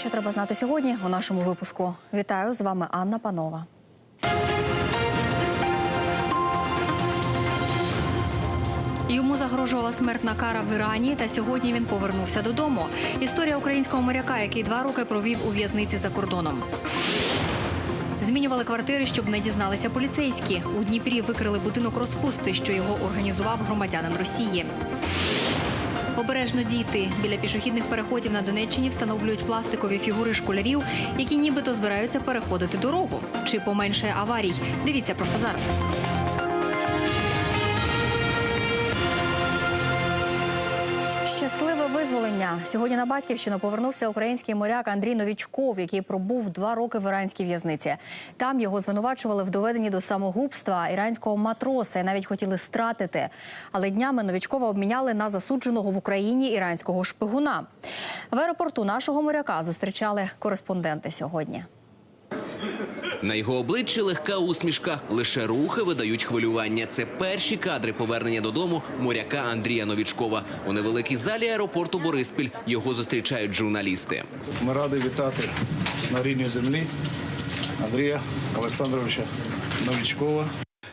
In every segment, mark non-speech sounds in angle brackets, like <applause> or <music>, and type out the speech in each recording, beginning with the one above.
що треба знати сьогодні у нашому випуску. Вітаю з вами Анна Панова. Йому загрожувала смертна кара в Ірані, та сьогодні він повернувся додому. Історія українського моряка, який два роки провів у в'язниці за кордоном. Змінювали квартири, щоб не дізналися поліцейські. У Дніпрі викрили будинок розпусти, що його організував громадянин Росії. Обережно діти біля пішохідних переходів на Донеччині встановлюють пластикові фігури школярів, які нібито збираються переходити дорогу. Чи поменше аварій? Дивіться просто зараз. Визволення. Сьогодні на батьківщину повернувся український моряк Андрій Новічков, який пробув два роки в іранській в'язниці. Там його звинувачували в доведенні до самогубства іранського матроса і навіть хотіли стратити. Але днями Новічкова обміняли на засудженого в Україні іранського шпигуна. В аеропорту нашого моряка зустрічали кореспонденти сьогодні. На його обличчі легка усмішка. Лише рухи видають хвилювання. Це перші кадри повернення додому моряка Андрія Новічкова. У невеликій залі аеропорту Бориспіль його зустрічають журналісти. Ми раді вітати на рідній землі Андрія Олександровича Новічкова.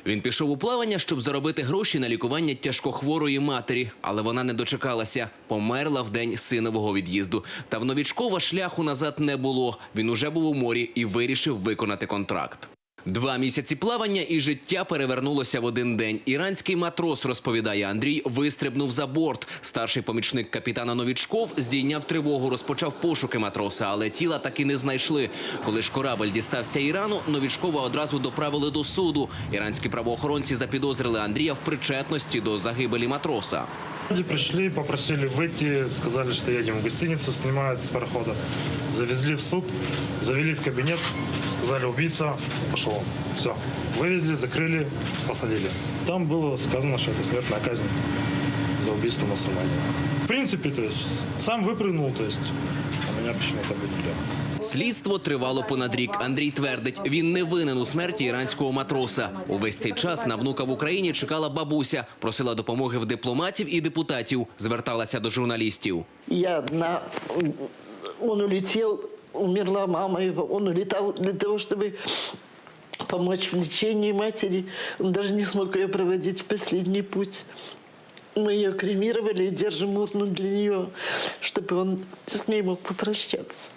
Він пішов у плавання, щоб заробити гроші на лікування тяжкохворої матері, але вона не дочекалася. Померла в день синового від'їзду. Та в Новічкова шляху назад не було. Він уже був у морі і вирішив виконати контракт. Два місяці плавання і життя перевернулося в один день. Іранський матрос, розповідає Андрій, вистрибнув за борт. Старший помічник капітана Новічков здійняв тривогу, розпочав пошуки матроса, але тіла таки не знайшли. Коли ж корабль дістався Ірану, Новічкова одразу доправили до суду. Іранські правоохоронці запідозрили Андрія в причетності до загибелі матроса. Люди пришли, попросили выйти, сказали, что едем в гостиницу, снимают с парохода. Завезли в суд, завели в кабинет, сказали, убийца пошел. Все. Вывезли, закрыли, посадили. Там было сказано, что это смертная казнь за убийство мусульманина. В принципе, то есть, сам выпрыгнул, то есть, а меня почему-то обвинили. Слідство тривало понад рік. Андрій твердить, він не винен у смерті іранського матроса. Увесь цей час на внука в Україні чекала бабуся, просила допомоги в дипломатів і депутатів, зверталася до журналістів. Я одна. Он улетел, умерла мама его. Он улетал для того, чтобы помочь в лечении матери. Он даже не смог ее проводить в последний путь. Мы ее кремировали и держим урну для нее, чтобы он с ней мог попрощаться.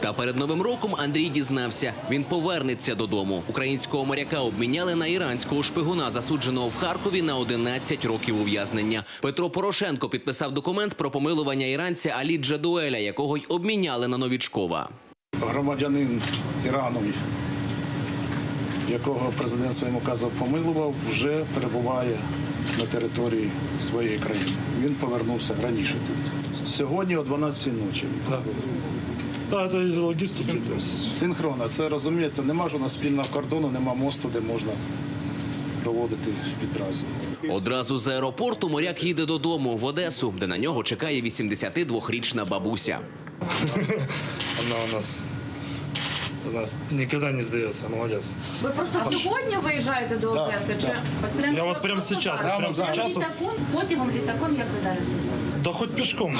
Та перед новим роком Андрій дізнався, він повернеться додому. Українського моряка обміняли на іранського шпигуна, засудженого в Харкові на 11 років ув'язнення. Петро Порошенко підписав документ про помилування іранця Алі Джадуеля, якого й обміняли на Новічкова. Громадянин Ірану, якого президент своїм указом помилував, вже перебуває на території своєї країни. Він повернувся раніше тут. Сьогодні о 12 ночі. Да, из-за логистики. То есть, Синхронно. Це розумієте, нема ж у нас спільного кордону, нема мосту, де можна проводити відразу. Одразу з аеропорту моряк їде додому в Одесу, де на нього чекає 82-річна бабуся. <laughs> она у нас, у нас никогда не сдается, молодец. Ви просто сьогодні виїжджаєте до Одеси? Чи от Я вот прямо сейчас, вот прямо сейчас, вот, літаком, потягом, літаком, як ви зараз? Да хоть пешком.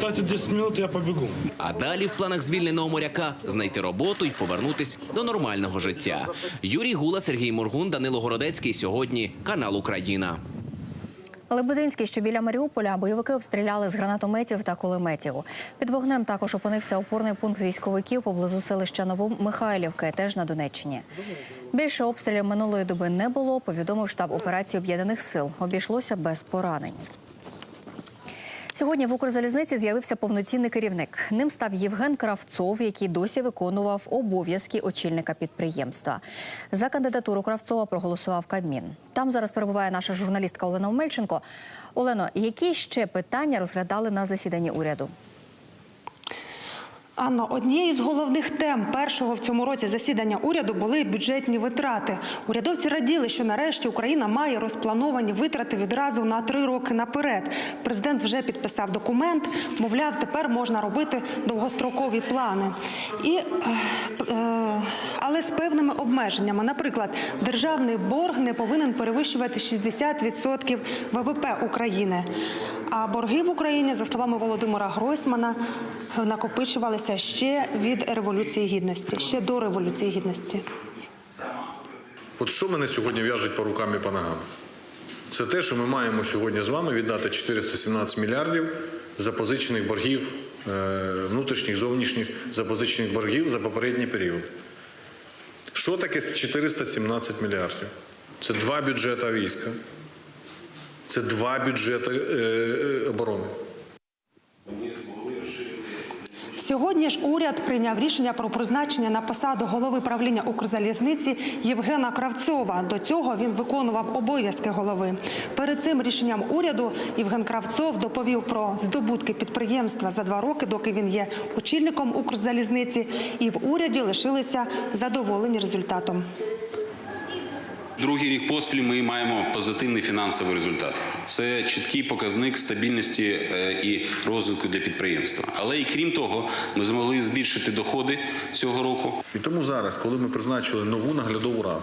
Дайте 10 минут, я побегу. А далі в планах звільненого моряка знайти роботу і повернутись до нормального життя. Юрій Гула, Сергій Моргун, Данило Городецький. Сьогодні канал Україна. Лебединський, що біля Маріуполя, бойовики обстріляли з гранатометів та кулеметів. Під вогнем також опинився опорний пункт військовиків поблизу селища Новомихайлівки, теж на Донеччині. Більше обстрілів минулої доби не було. Повідомив штаб операції об'єднаних сил. Обійшлося без поранень. Сьогодні в Укрзалізниці з'явився повноцінний керівник. Ним став Євген Кравцов, який досі виконував обов'язки очільника підприємства. За кандидатуру Кравцова проголосував Кабмін. Там зараз перебуває наша журналістка Олена Омельченко. Олено, які ще питання розглядали на засіданні уряду? Анно, однією з головних тем першого в цьому році засідання уряду були бюджетні витрати. Урядовці раділи, що нарешті Україна має розплановані витрати відразу на три роки наперед. Президент вже підписав документ. Мовляв, тепер можна робити довгострокові плани. І, е, е, але з певними обмеженнями. Наприклад, державний борг не повинен перевищувати 60% ВВП України. А борги в Україні, за словами Володимира Гройсмана, накопичувалися ще від революції гідності, ще до революції гідності. От що мене сьогодні в'яжуть по рукам і по ногам? Це те, що ми маємо сьогодні з вами віддати 417 мільярдів запозичених боргів, е, внутрішніх, зовнішніх запозичених боргів за попередній період. Що таке 417 мільярдів? Це два бюджета війська, це два бюджети е, е, оборони. Сьогодні ж уряд прийняв рішення про призначення на посаду голови правління Укрзалізниці Євгена Кравцова. До цього він виконував обов'язки голови. Перед цим рішенням уряду Євген Кравцов доповів про здобутки підприємства за два роки, доки він є очільником Укрзалізниці, і в уряді лишилися задоволені результатом. Другий рік поспіль ми маємо позитивний фінансовий результат. Це чіткий показник стабільності е, і розвитку для підприємства. Але і крім того, ми змогли збільшити доходи цього року. І тому зараз, коли ми призначили нову наглядову раду,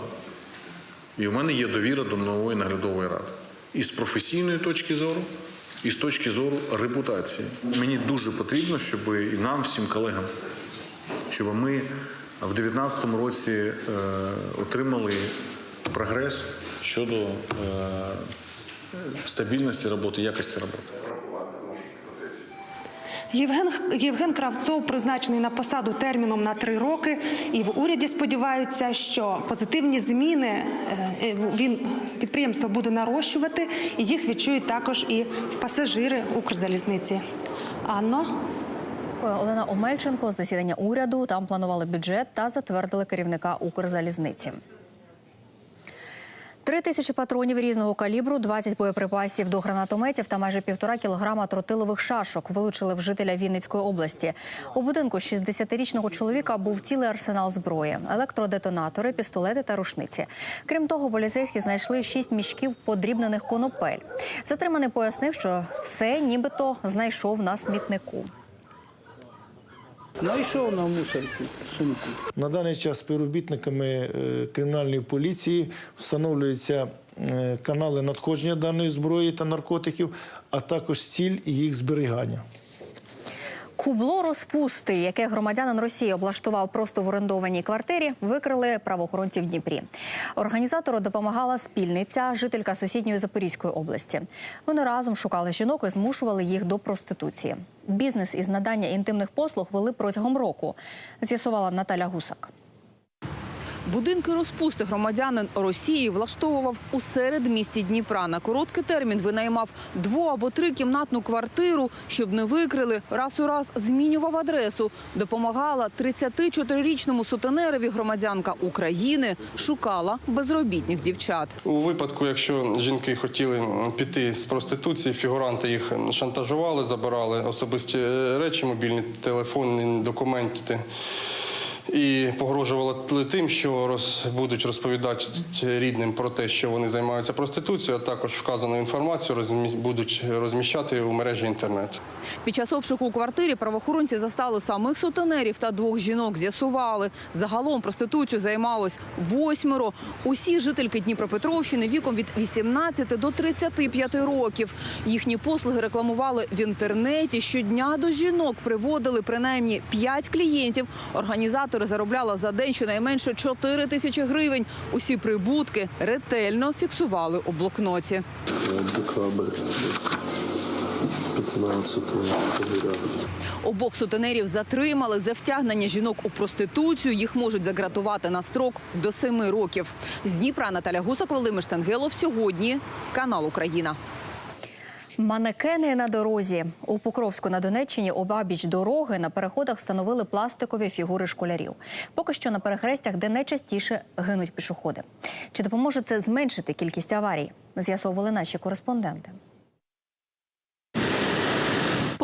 і у мене є довіра до нової наглядової ради. І з професійної точки зору, і з точки зору репутації. Мені дуже потрібно, щоб і нам, всім колегам, щоб ми в 2019 році е, отримали прогрес щодо е, стабільності роботи, якості роботи. Євген, Євген Кравцов призначений на посаду терміном на три роки, і в уряді сподіваються, що позитивні зміни е, е, він підприємство буде нарощувати, і їх відчують також і пасажири Укрзалізниці. Анно. Олена Омельченко з засідання уряду. Там планували бюджет та затвердили керівника Укрзалізниці. Три тисячі патронів різного калібру, 20 боєприпасів до гранатометів та майже півтора кілограма тротилових шашок вилучили в жителя Вінницької області. У будинку 60-річного чоловіка був цілий арсенал зброї, електродетонатори, пістолети та рушниці. Крім того, поліцейські знайшли шість мішків подрібнених конопель. Затриманий пояснив, що все нібито знайшов на смітнику. Знайшов на мусорку сумку. На даний час співробітниками е, кримінальної поліції встановлюються е, канали надходження даної зброї та наркотиків, а також ціль їх зберігання. Кубло розпусти, яке громадянин Росії облаштував просто в орендованій квартирі, викрили правоохоронці в Дніпрі. Організатору допомагала спільниця, жителька сусідньої Запорізької області. Вони разом шукали жінок і змушували їх до проституції. Бізнес із надання інтимних послуг вели протягом року, з'ясувала Наталя Гусак. Будинки розпусти громадянин Росії влаштовував у середмісті Дніпра. На короткий термін винаймав дво- або трикімнатну квартиру, щоб не викрили. Раз у раз змінював адресу. Допомагала 34-річному сутенерові громадянка України. Шукала безробітних дівчат. У випадку, якщо жінки хотіли піти з проституції, фігуранти їх шантажували, забирали особисті речі, мобільні телефони, документи. І погрожували тим, що роз, будуть розповідати рідним про те, що вони займаються проституцією, а також вказану інформацію розмі... будуть розміщати у мережі інтернет. Під час обшуку у квартирі правоохоронці застали самих сутенерів та двох жінок. З'ясували, загалом проституцією займалось восьмеро. Усі жительки Дніпропетровщини віком від 18 до 35 років. Їхні послуги рекламували в інтернеті. Щодня до жінок приводили принаймні 5 клієнтів. Організатори заробляли за день щонайменше 4 тисячі гривень. Усі прибутки ретельно фіксували у блокноті. Обох сутенерів затримали за втягнення жінок у проституцію. Їх можуть загратувати на строк до семи років. З Дніпра Наталя Гусак, Володимир Штангелов. Сьогодні канал Україна. Манекени на дорозі у Покровську на Донеччині обабіч дороги на переходах встановили пластикові фігури школярів. Поки що на перехрестях, де найчастіше гинуть пішоходи. Чи допоможе це зменшити кількість аварій? З'ясовували наші кореспонденти.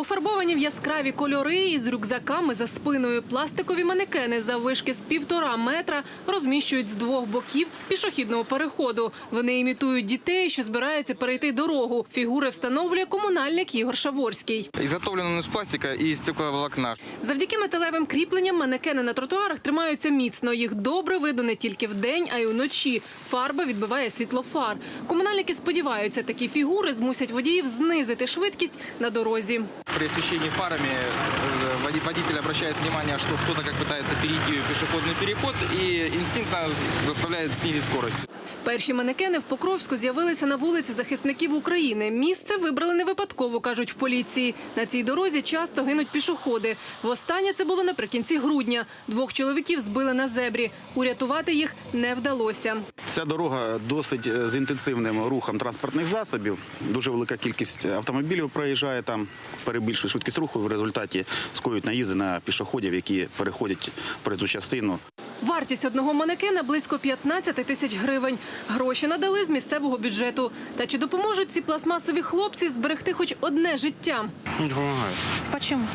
Пофарбовані в яскраві кольори із рюкзаками за спиною пластикові манекени заввишки з півтора метра розміщують з двох боків пішохідного переходу. Вони імітують дітей, що збираються перейти дорогу. Фігури встановлює комунальник Ігор Шаворський. Изготовлен он из пластика и стекловолокна. Завдяки металевим кріпленням манекени на тротуарах тримаються міцно. Їх добре видно не тільки вдень, а й уночі. Фарба відбиває світло фар. Комунальники сподіваються, такі фігури змусять водіїв знизити швидкість на дорозі. При освещении фарами э, водитель обращает внимание, что кто-то как пытается перейти пешеходный переход и инстинктно заставляет снизить скорость. Перші манекени в Покровську з'явилися на вулиці захисників України. Місце вибрали не випадково, кажуть в поліції. На цій дорозі часто гинуть пішоходи. Востаннє це було наприкінці грудня. Двох чоловіків збили на зебрі. Урятувати їх не вдалося. Ця дорога досить е, з інтенсивним рухом транспортних засобів. Дуже велика кількість автомобілів проїжджає там, перебільшує швидкість руху. В результаті скоюють наїзди на пішоходів, які переходять проїзну частину. Вартість одного манекена близько 15 тисяч гривень. Гроші надали з місцевого бюджету. Та чи допоможуть ці пластмасові хлопці зберегти хоч одне життя? Не помогает. Почему?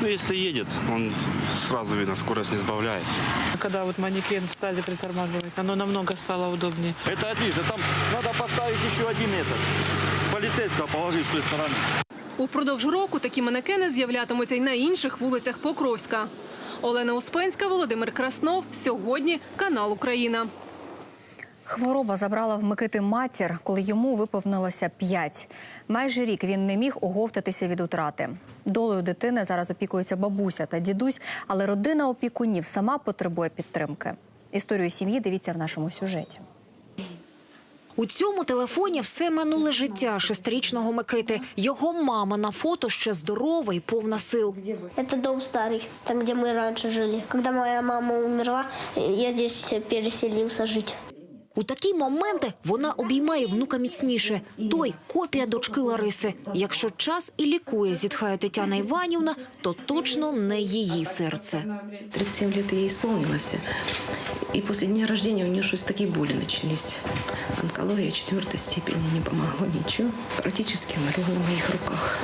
Ну, если едет, он сразу видно, скорость не сбавляет. Когда вот манекен стали притормаживать, оно намного стало удобнее. Это отлично. Там надо поставить еще один этот. Полицейского положить с той стороны. Упродовж року такі манекени з'являтимуться й на інших вулицях Покровська. Олена Успенська, Володимир Краснов. Сьогодні канал Україна. Хвороба забрала в Микити матір, коли йому виповнилося п'ять. Майже рік він не міг оговтатися від утрати. Долею дитини зараз опікуються бабуся та дідусь, але родина опікунів сама потребує підтримки. Історію сім'ї дивіться в нашому сюжеті. У цьому телефоні все минуле життя шестирічного Микити. Його мама на фото ще здорова і повна сил. Это дом старый, там, где мы раньше жили. Когда моя мама умерла, я здесь переселился жить. У такі моменти вона обіймає внука міцніше. Той копія дочки Лариси. Якщо час і лікує, зітхає Тетяна Іванівна, то точно не її серце. 37 лет ей исполнилось. И после дня рождения у нее что-то такие боли начались. Онкология четвертой степени не помогло ничего. Практически умерла на моих руках.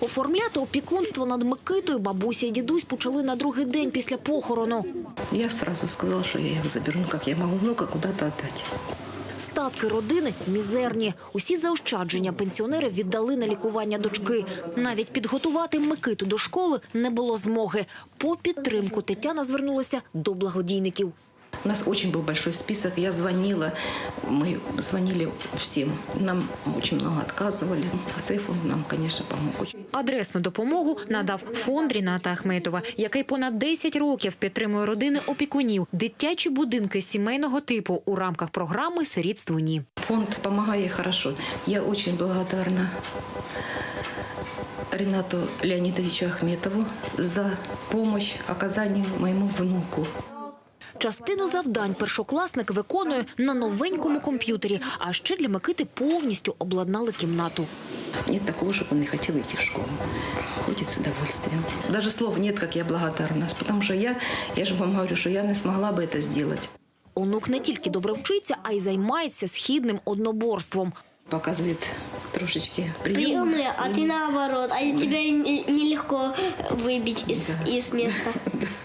Оформляти опікунство над Микитою бабуся і дідусь почали на другий день після похорону. Я одразу сказала, що я його заберу. як я можу внука куди-то отдать? Статки родини мізерні. Усі заощадження пенсіонери віддали на лікування дочки. Навіть підготувати Микиту до школи не було змоги. По підтримку Тетяна звернулася до благодійників. У нас очень был большой список. Я звонила, мы звонили всем. Нам очень много отказывали. А цей фонд нам, конечно, помог. Очень. Адресну допомогу надав фонд Ріната Ахметова, який понад 10 років підтримує родини опікунів, дитячі будинки сімейного типу у рамках програми «Сирітство ні». Фонд помогает хорошо. Я очень благодарна Ренату Леонидовичу Ахметову за помощь оказанию моему внуку. Частину завдань першокласник виконує на новенькому комп'ютері, а ще для Микити повністю обладнали кімнату. Нет такого, чтобы он не хотел идти в школу. Ходит с удовольствием. Даже слов нет, как я благодарна. Потому что я, я же вам говорю, что я не смогла бы это сделать. Онук не тільки добре вчиться, а й займається східним одноборством. Показывает трошечки приемы. Приемные, а ты наоборот. А тебя не- нелегко выбить из, из места. <laughs>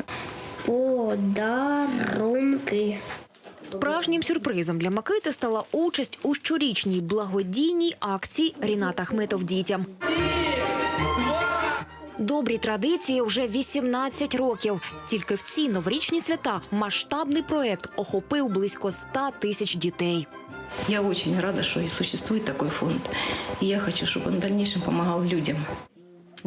Подарунки. Справжнім сюрпризом для Микити стала участь у щорічній благодійній акції Ріната Ахметов дітям. Добрі традиції вже 18 років. Тільки в ці новорічні свята масштабний проект охопив близько 100 тисяч дітей. Я очень рада, что и существует такой фонд. И я хочу, чтобы он в дальнейшем помогал людям.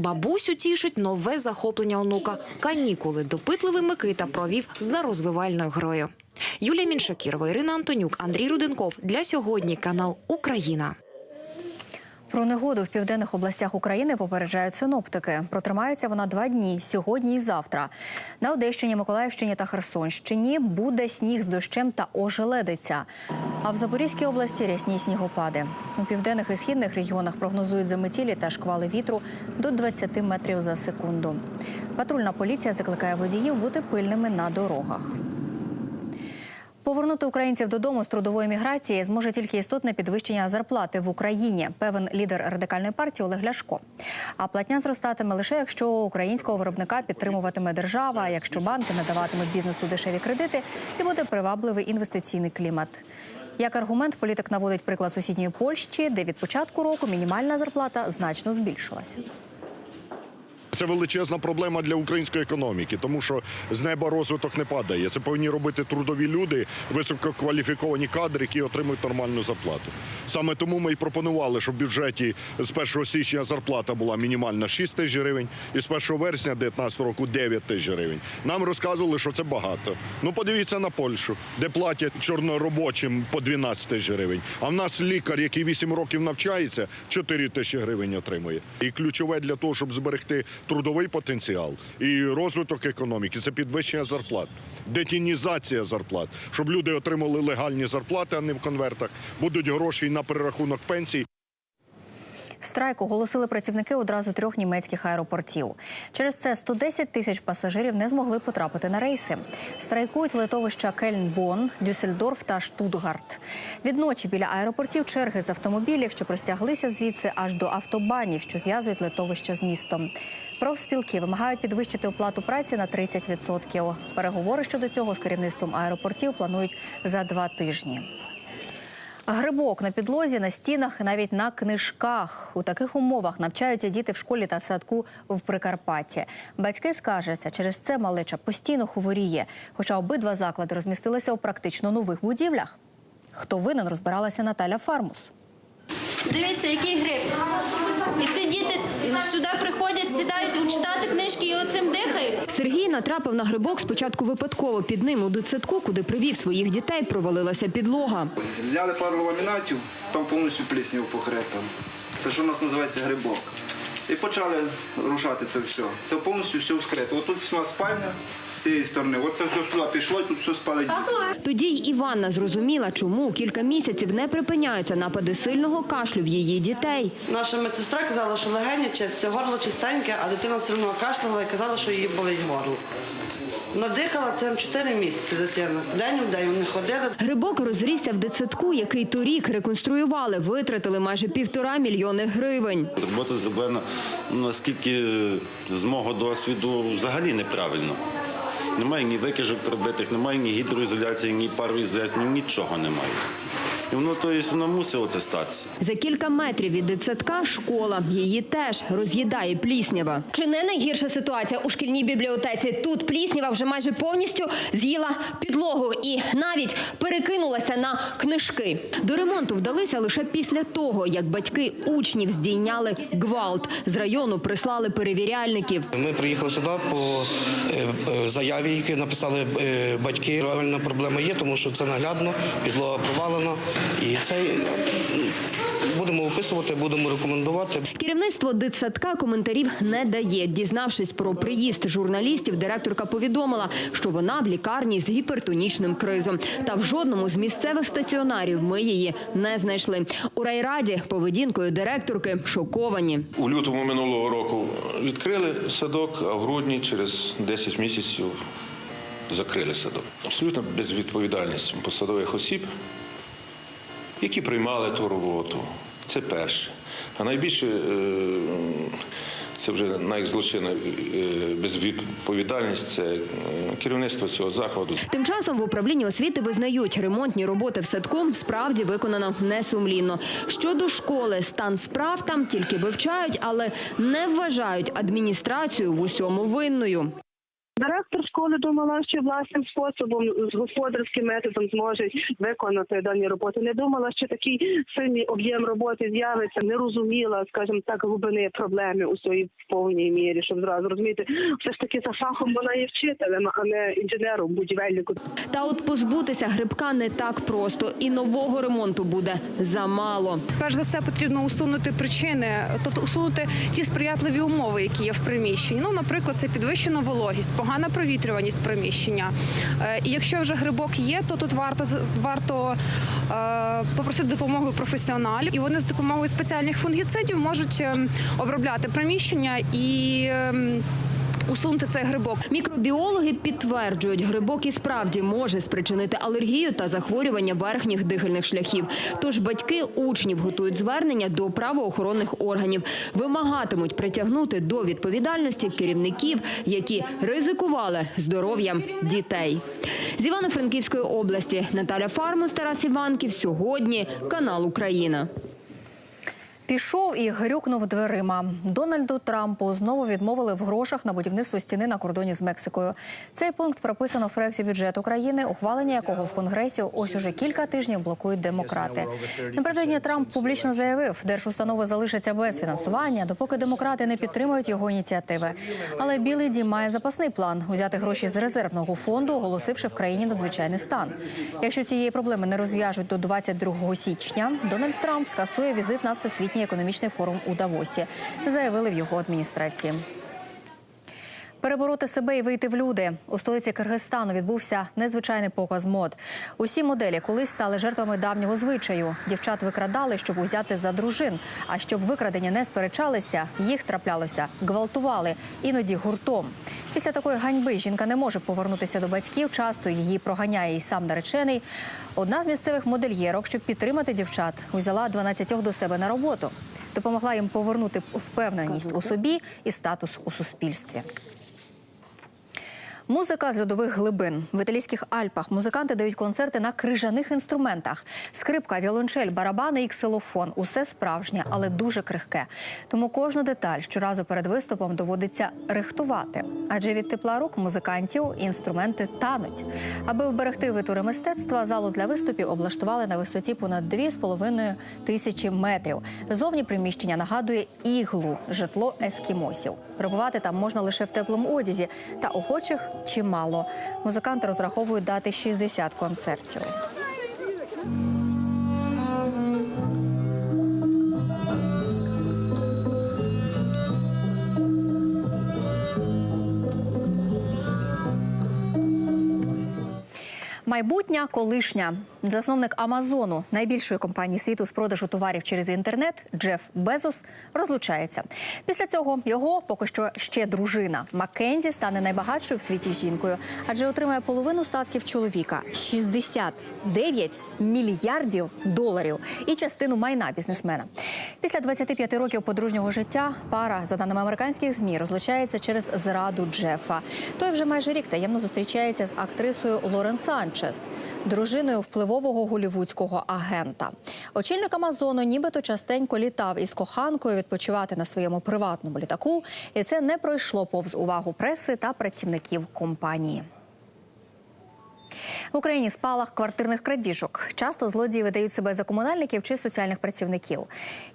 Бабусю тішить нове захоплення онука. Канікули допитливий Микита провів за розвивальною грою. Юлія Міншакірова, Ірина Антонюк, Андрій Руденков. Для сьогодні канал Україна. Про негоду в південних областях України попереджають синоптики. Протримається вона два дні сьогодні і завтра. На Одещині, Миколаївщині та Херсонщині буде сніг з дощем та ожеледиця. А в Запорізькій області рясні снігопади. У південних і східних регіонах прогнозують заметілі та шквали вітру до 20 метрів за секунду. Патрульна поліція закликає водіїв бути пильними на дорогах. Повернути українців додому з трудової міграції зможе тільки істотне підвищення зарплати в Україні, певен лідер радикальної партії Олег Ляшко. А платня зростатиме лише якщо українського виробника підтримуватиме держава, якщо банки надаватимуть бізнесу дешеві кредити і буде привабливий інвестиційний клімат. Як аргумент, політик наводить приклад сусідньої Польщі, де від початку року мінімальна зарплата значно збільшилася. Це величезна проблема для української економіки, тому що з неба розвиток не падає. Це повинні робити трудові люди, висококваліфіковані кадри, які отримують нормальну зарплату. Саме тому ми й пропонували, щоб в бюджеті з 1 січня зарплата була мінімальна 6 тисяч гривень, і з 1 вересня 2019 року 9 тисяч гривень. Нам розказували, що це багато. Ну подивіться на Польщу, де платять чорноробочим по 12 тисяч гривень. А в нас лікар, який 8 років навчається, 4 тисячі гривень отримує. І ключове для того, щоб зберегти трудовий потенціал і розвиток економіки це підвищення зарплат, детінізація зарплат, щоб люди отримали легальні зарплати, а не в конвертах. Будуть гроші на перерахунок пенсій. Страйк оголосили працівники одразу трьох німецьких аеропортів. Через це 110 тисяч пасажирів не змогли потрапити на рейси. Страйкують литовища Кельн-Бон, Дюссельдорф та Штутгарт. Відночі біля аеропортів черги з автомобілів, що простяглися звідси аж до автобанів, що зв'язують литовища з містом. Профспілки вимагають підвищити оплату праці на 30%. Переговори щодо цього з керівництвом аеропортів планують за два тижні. Грибок на підлозі, на стінах, і навіть на книжках. У таких умовах навчаються діти в школі та садку в Прикарпатті. Батьки скаржаться, через це малеча постійно хворіє. Хоча обидва заклади розмістилися у практично нових будівлях. Хто винен, розбиралася Наталя Фармус. Дивіться, який гриб. І ці діти сюди приходять, сідають читати книжки і оцим дихають. Сергій натрапив на грибок спочатку випадково. Під ним у дитсадку, куди привів своїх дітей, провалилася підлога. Взяли пару ламінатів, там повністю пліснів покрито. Це що у нас називається грибок. І почали рушати це все. Це повністю все вскрито. Отут тут у нас спальня з цієї сторони. Оце все сюди пішло, і тут все спали діти. Тоді й Іванна зрозуміла, чому кілька місяців не припиняються напади сильного кашлю в її дітей. Наша медсестра казала, що легені чисті, горло чистеньке, а дитина все одно кашляла і казала, що її болить горло. Надихала цим 4 місяці дитина. День у день вони ходили. Грибок розрісся в дитсадку, який торік реконструювали, витратили майже півтора мільйони гривень. Робота зроблена, наскільки з мого досвіду, взагалі неправильно. Немає ні викижок пробитих, немає ні гідроізоляції, ні пароізоляції, нічого немає. І воно, то є, воно мусило це статися. За кілька метрів від дитсадка школа. Її теж роз'їдає пліснява. Чи не найгірша ситуація у шкільній бібліотеці? Тут пліснява вже майже повністю з'їла підлогу і навіть перекинулася на книжки. До ремонту вдалися лише після того, як батьки учнів здійняли гвалт. З району прислали перевіряльників. Ми приїхали сюди по е, е, заяві, які написали е, батьки. Реальна проблема є, тому що це наглядно, підлога провалена. І це будемо описувати, будемо рекомендувати. Керівництво дитсадка коментарів не дає. Дізнавшись про приїзд журналістів, директорка повідомила, що вона в лікарні з гіпертонічним кризом. Та в жодному з місцевих стаціонарів ми її не знайшли. У райраді поведінкою директорки шоковані. У лютому минулого року відкрили садок, а в грудні через 10 місяців закрили садок. Абсолютно безвідповідальність посадових осіб, які приймали ту роботу. Це перше. А найбільше е, це вже найзлочинна е, безвідповідальність це е, керівництво цього закладу. Тим часом в управлінні освіти визнають, ремонтні роботи в садку справді виконано несумлінно. Щодо школи, стан справ там тільки вивчають, але не вважають адміністрацію в усьому винною. Директор школи думала, що власним способом з господарським методом зможуть виконати дані роботи. Не думала, що такий сильний об'єм роботи з'явиться, не розуміла, скажімо так, глибини проблеми у своїй повній мірі, щоб зразу розуміти, все ж таки за фахом вона є вчителем, а не інженером, будівельником. Та от позбутися грибка не так просто, і нового ремонту буде замало. Перш за все потрібно усунути причини, тобто усунути ті сприятливі умови, які є в приміщенні. Ну, наприклад, це підвищена вологість, погана провітрюваність приміщення. Е, І якщо вже грибок є, то тут варто варто е, попросити допомоги професіоналів, і вони з допомогою спеціальних фунгіцидів можуть ем, обробляти приміщення і. Усунути цей грибок. Мікробіологи підтверджують, грибок і справді може спричинити алергію та захворювання верхніх дихальних шляхів. Тож батьки учнів готують звернення до правоохоронних органів, вимагатимуть притягнути до відповідальності керівників, які ризикували здоров'ям дітей. З Івано-Франківської області Наталя Фармус, Тарас Іванків. Сьогодні канал Україна. Пішов і грюкнув дверима. Дональду Трампу знову відмовили в грошах на будівництво стіни на кордоні з Мексикою. Цей пункт прописано в проєкті бюджету країни, ухвалення якого в Конгресі ось уже кілька тижнів блокують демократи. Напередодні Трамп публічно заявив, держустанови залишаться без фінансування, допоки демократи не підтримують його ініціативи. Але Білий дім має запасний план узяти гроші з резервного фонду, оголосивши в країні надзвичайний стан. Якщо цієї проблеми не розв'яжуть до 22 січня, Дональд Трамп скасує візит на всесвітній економічний форум у Давосі, заявили в його адміністрації. Перебороти себе і вийти в люди у столиці Киргизстану відбувся незвичайний показ мод. Усі моделі колись стали жертвами давнього звичаю. Дівчат викрадали, щоб узяти за дружин. А щоб викрадення не сперечалися, їх траплялося, гвалтували, іноді гуртом. Після такої ганьби жінка не може повернутися до батьків. Часто її проганяє і сам наречений. Одна з місцевих модельєрок, щоб підтримати дівчат, узяла 12 до себе на роботу. Допомогла їм повернути впевненість у собі і статус у суспільстві. Музика з льодових глибин в італійських Альпах музиканти дають концерти на крижаних інструментах: скрипка, віолончель, барабани і ксилофон усе справжнє, але дуже крихке. Тому кожну деталь щоразу перед виступом доводиться рихтувати. Адже від тепла рук музикантів інструменти тануть. Аби вберегти витвори мистецтва, залу для виступів облаштували на висоті понад 2,5 тисячі метрів. Зовні приміщення нагадує іглу, житло ескімосів. Перебувати там можна лише в теплому одязі, та охочих чимало. Музиканти розраховують дати 60 концертів. Майбутня колишня засновник Амазону, найбільшої компанії світу з продажу товарів через інтернет, Джеф Безос розлучається. Після цього його поки що ще дружина Маккензі стане найбагатшою в світі жінкою, адже отримає половину статків чоловіка 69 мільярдів доларів і частину майна бізнесмена. Після 25 років подружнього життя пара, за даними американських змі, розлучається через зраду Джефа. Той вже майже рік таємно зустрічається з актрисою Лорен Санчес, дружиною впливового голівудського агента. Очільник Амазону нібито частенько літав із коханкою відпочивати на своєму приватному літаку, і це не пройшло повз увагу преси та працівників компанії. В Україні спалах квартирних крадіжок. Часто злодії видають себе за комунальників чи соціальних працівників.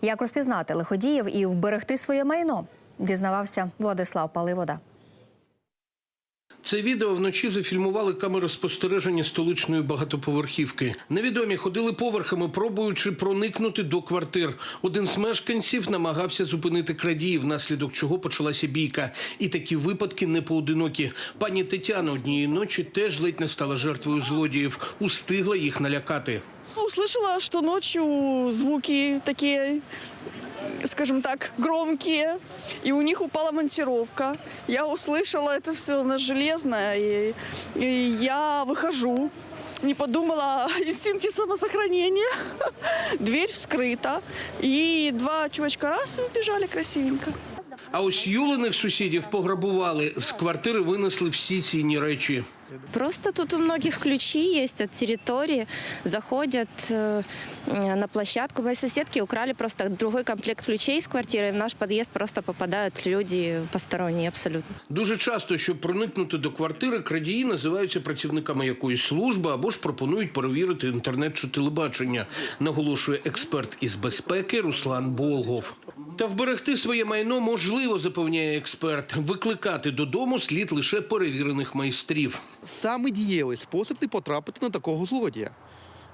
Як розпізнати лиходіїв і вберегти своє майно? Дізнавався Владислав Паливода. Це відео вночі зафільмували камери спостереження столичної багатоповерхівки. Невідомі ходили поверхами, пробуючи проникнути до квартир. Один з мешканців намагався зупинити крадіїв, внаслідок чого почалася бійка. І такі випадки не поодинокі. Пані Тетяна однієї ночі теж ледь не стала жертвою злодіїв. Устигла їх налякати. Услышала, что ночью звуки такие, скажем так, громкие, и у них упала монтировка. Я услышала это все на железное, и, и я выхожу. Не подумала о <laughs> инстинкте самосохранения. <laughs> Дверь вскрыта, и два чувачка раз и убежали красивенько. А ось Юлиних сусідів пограбували. З квартири винесли всі цінні речі. Просто тут у многих ключи есть от территории, заходят э, на площадку. Мои соседки украли просто другой комплект ключей из квартиры, и в наш подъезд просто попадают люди посторонние абсолютно. Дуже часто, щоб проникнути до квартири, крадії називаються працівниками якоїсь служби або ж пропонують перевірити інтернет чи телебачення, наголошує експерт із безпеки Руслан Болгов. Та вберегти своє майно можливо, запевняє експерт. Викликати додому слід лише перевірених майстрів. Саме дієвий спосіб не потрапити на такого злодія.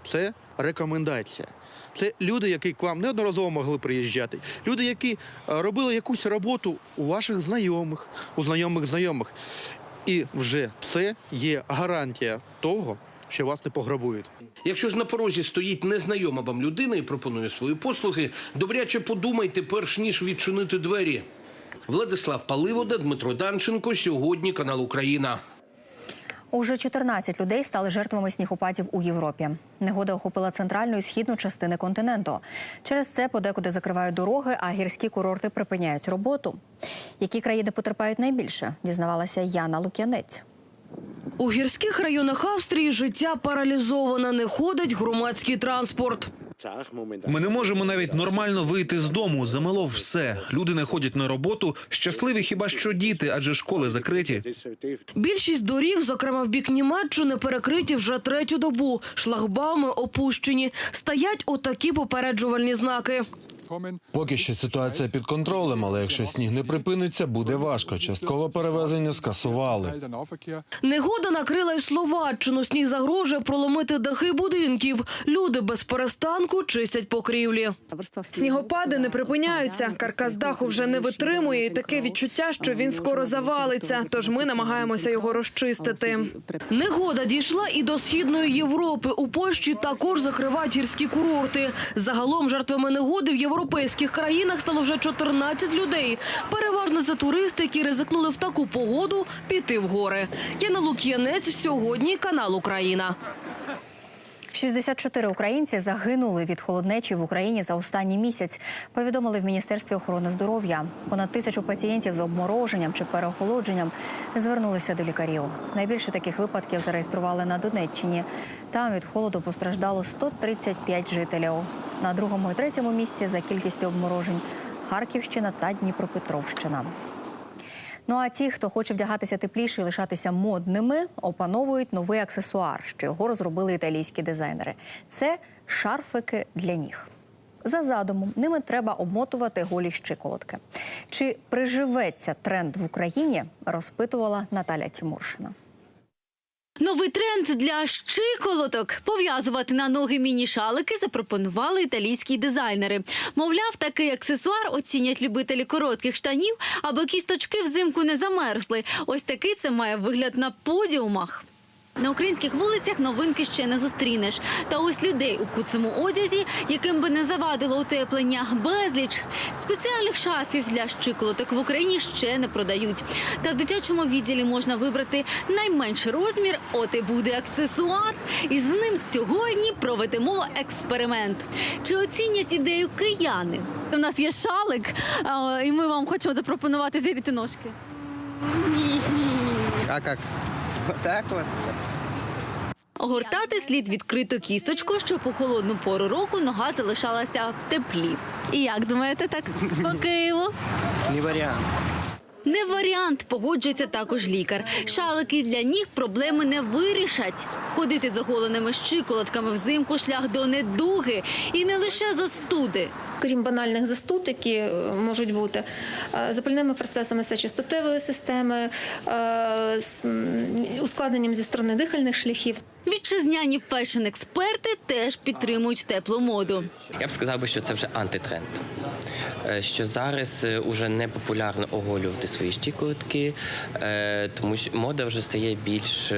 Це рекомендація. Це люди, які к вам неодноразово могли приїжджати. Люди, які е, робили якусь роботу у ваших знайомих, у знайомих знайомих. І вже це є гарантія того, що вас не пограбують. Якщо ж на порозі стоїть незнайома вам людина і пропонує свої послуги, добряче подумайте, перш ніж відчинити двері. Владислав Паливода, Дмитро Данченко. Сьогодні канал Україна. Уже 14 людей стали жертвами снігопадів у Європі. Негода охопила центральну і східну частини континенту. Через це подекуди закривають дороги, а гірські курорти припиняють роботу. Які країни потерпають найбільше? Дізнавалася Яна Лук'янець. У гірських районах Австрії життя паралізовано, не ходить громадський транспорт. Ми не можемо навіть нормально вийти з дому. Замело все. Люди не ходять на роботу. Щасливі хіба що діти, адже школи закриті. Більшість доріг, зокрема в бік Німеччини, перекриті вже третю добу. Шлагбауми опущені. Стоять отакі попереджувальні знаки. Поки що ситуація під контролем, але якщо сніг не припиниться, буде важко. Часткове перевезення скасували. Негода накрила й Словаччину. Сніг загрожує проломити дахи будинків. Люди без перестанку чистять покрівлі. Снігопади не припиняються. Каркас даху вже не витримує. І таке відчуття, що він скоро завалиться. Тож ми намагаємося його розчистити. Негода дійшла і до східної Європи. У Польщі також закривають гірські курорти. Загалом жертвами негоди в європейських країнах стало вже 14 людей. Переважно це туристи, які ризикнули в таку погоду піти в гори. Яна Лук'янець сьогодні канал Україна. 64 українці загинули від холоднечі в Україні за останній місяць. Повідомили в міністерстві охорони здоров'я. Понад тисячу пацієнтів з обмороженням чи переохолодженням звернулися до лікарів. Найбільше таких випадків зареєстрували на Донеччині. Там від холоду постраждало 135 жителів. На другому і третьому місці за кількістю обморожень Харківщина та Дніпропетровщина. Ну а ті, хто хоче вдягатися тепліше і лишатися модними, опановують новий аксесуар, що його розробили італійські дизайнери. Це шарфики для ніг. За задумом, ними треба обмотувати голі щиколотки. Чи приживеться тренд в Україні? Розпитувала Наталя Тімуршина. Новий тренд для щиколоток пов'язувати на ноги міні-шалики запропонували італійські дизайнери. Мовляв, такий аксесуар оцінять любителі коротких штанів, аби кісточки взимку не замерзли. Ось такий це має вигляд на подіумах. На українських вулицях новинки ще не зустрінеш. Та ось людей у куцому одязі, яким би не завадило утеплення, безліч спеціальних шафів для щиколоток в Україні ще не продають. Та в дитячому відділі можна вибрати найменший розмір. От і буде аксесуар. І з ним сьогодні проведемо експеримент. Чи оцінять ідею кияни? У нас є шалик, і ми вам хочемо запропонувати зірити ножки. Ні. А как? Вот так вот. Огортати слід відкриту кісточку, щоб у холодну пору року нога залишалася в теплі. І як думаєте, так по <laughs> Києву? Не вариант. Не варіант, погоджується також лікар. Шалики для ніг проблеми не вирішать. Ходити з оголеними щиколотками взимку шлях до недуги і не лише застуди. Крім банальних застуд, які е, можуть бути е, запальними процесами сечостатевої системи, е, з, м, ускладненням зі сторони дихальних шляхів. Вітчизняні фешн-експерти теж підтримують теплу моду. Я б сказав що це вже антитренд. Е, Що зараз е, уже не популярно оголювати свої щиколотки, е, тому що мода вже стає більш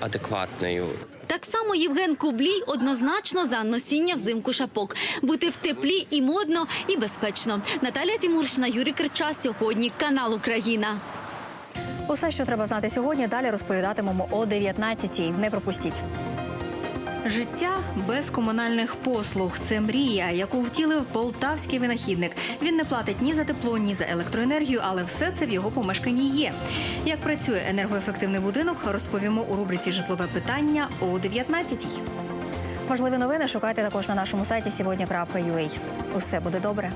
адекватною. Так само Євген Кублій однозначно за носіння взимку шапок. Бути в теплі і модно, і безпечно. Наталія Тімуршина, Юрій Крича. Сьогодні канал Україна. Усе, що треба знати сьогодні, далі розповідатимемо о 19-й. Не пропустіть. Життя без комунальних послуг це мрія, яку втілив полтавський винахідник. Він не платить ні за тепло, ні за електроенергію, але все це в його помешканні є. Як працює енергоефективний будинок, розповімо у рубриці Житлове питання о 19-й. Важливі новини шукайте також на нашому сайті сьогодні.ua. Усе буде добре.